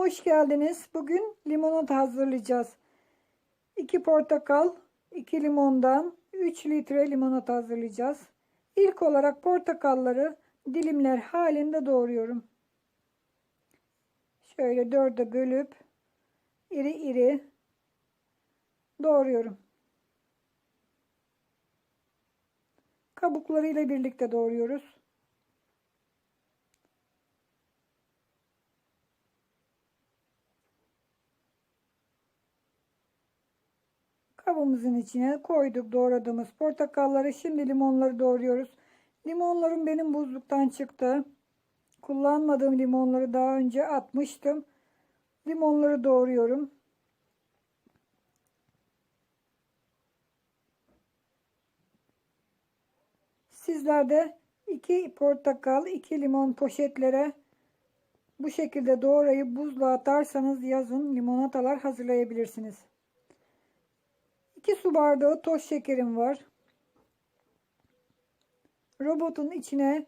Hoş geldiniz. Bugün limonata hazırlayacağız. 2 portakal, 2 limondan 3 litre limonata hazırlayacağız. İlk olarak portakalları dilimler halinde doğruyorum. Şöyle dörde bölüp iri iri doğruyorum. Kabuklarıyla birlikte doğruyoruz. Kabımızın içine koyduk doğradığımız portakalları. Şimdi limonları doğruyoruz. Limonlarım benim buzluktan çıktı. Kullanmadığım limonları daha önce atmıştım. Limonları doğruyorum. Sizler de 2 portakal, 2 limon poşetlere bu şekilde doğrayıp buzluğa atarsanız yazın limonatalar hazırlayabilirsiniz. 2 su bardağı toz şekerim var. Robotun içine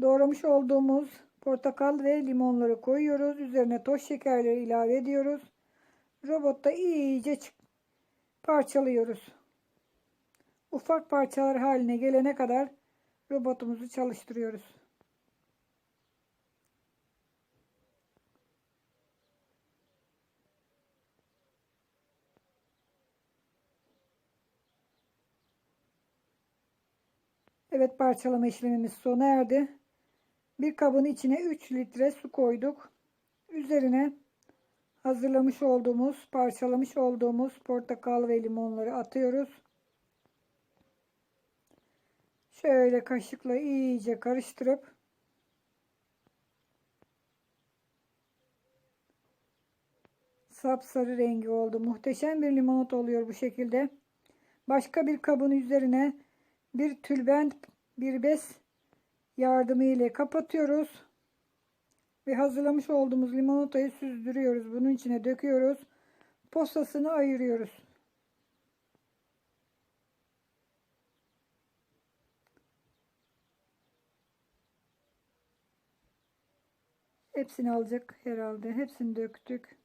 doğramış olduğumuz portakal ve limonları koyuyoruz. Üzerine toz şekerleri ilave ediyoruz. Robotta iyice parçalıyoruz. Ufak parçalar haline gelene kadar robotumuzu çalıştırıyoruz. Evet parçalama işlemimiz sona erdi. Bir kabın içine 3 litre su koyduk. Üzerine hazırlamış olduğumuz, parçalamış olduğumuz portakal ve limonları atıyoruz. Şöyle kaşıkla iyice karıştırıp sapsarı rengi oldu. Muhteşem bir limonata oluyor bu şekilde. Başka bir kabın üzerine bir tülbent bir bez yardımı ile kapatıyoruz. Ve hazırlamış olduğumuz limonatayı süzdürüyoruz. Bunun içine döküyoruz. Posasını ayırıyoruz. Hepsini alacak herhalde. Hepsini döktük.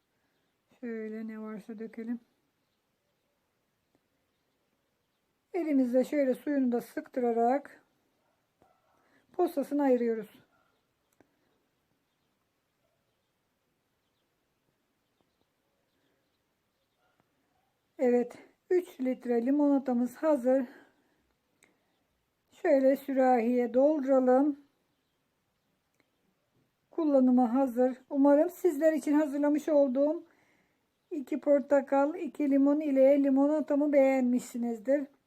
Şöyle ne varsa dökelim. Elimizle şöyle suyunu da sıktırarak posasını ayırıyoruz. Evet 3 litre limonatamız hazır. Şöyle sürahiye dolduralım. Kullanıma hazır. Umarım sizler için hazırlamış olduğum 2 portakal, 2 limon ile limonatamı beğenmişsinizdir.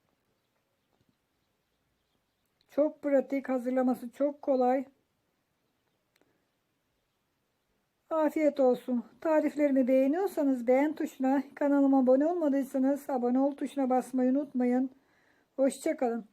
Çok pratik, hazırlaması çok kolay. Afiyet olsun. Tariflerimi beğeniyorsanız beğen tuşuna, kanalıma abone olmadıysanız abone ol tuşuna basmayı unutmayın. Hoşçakalın.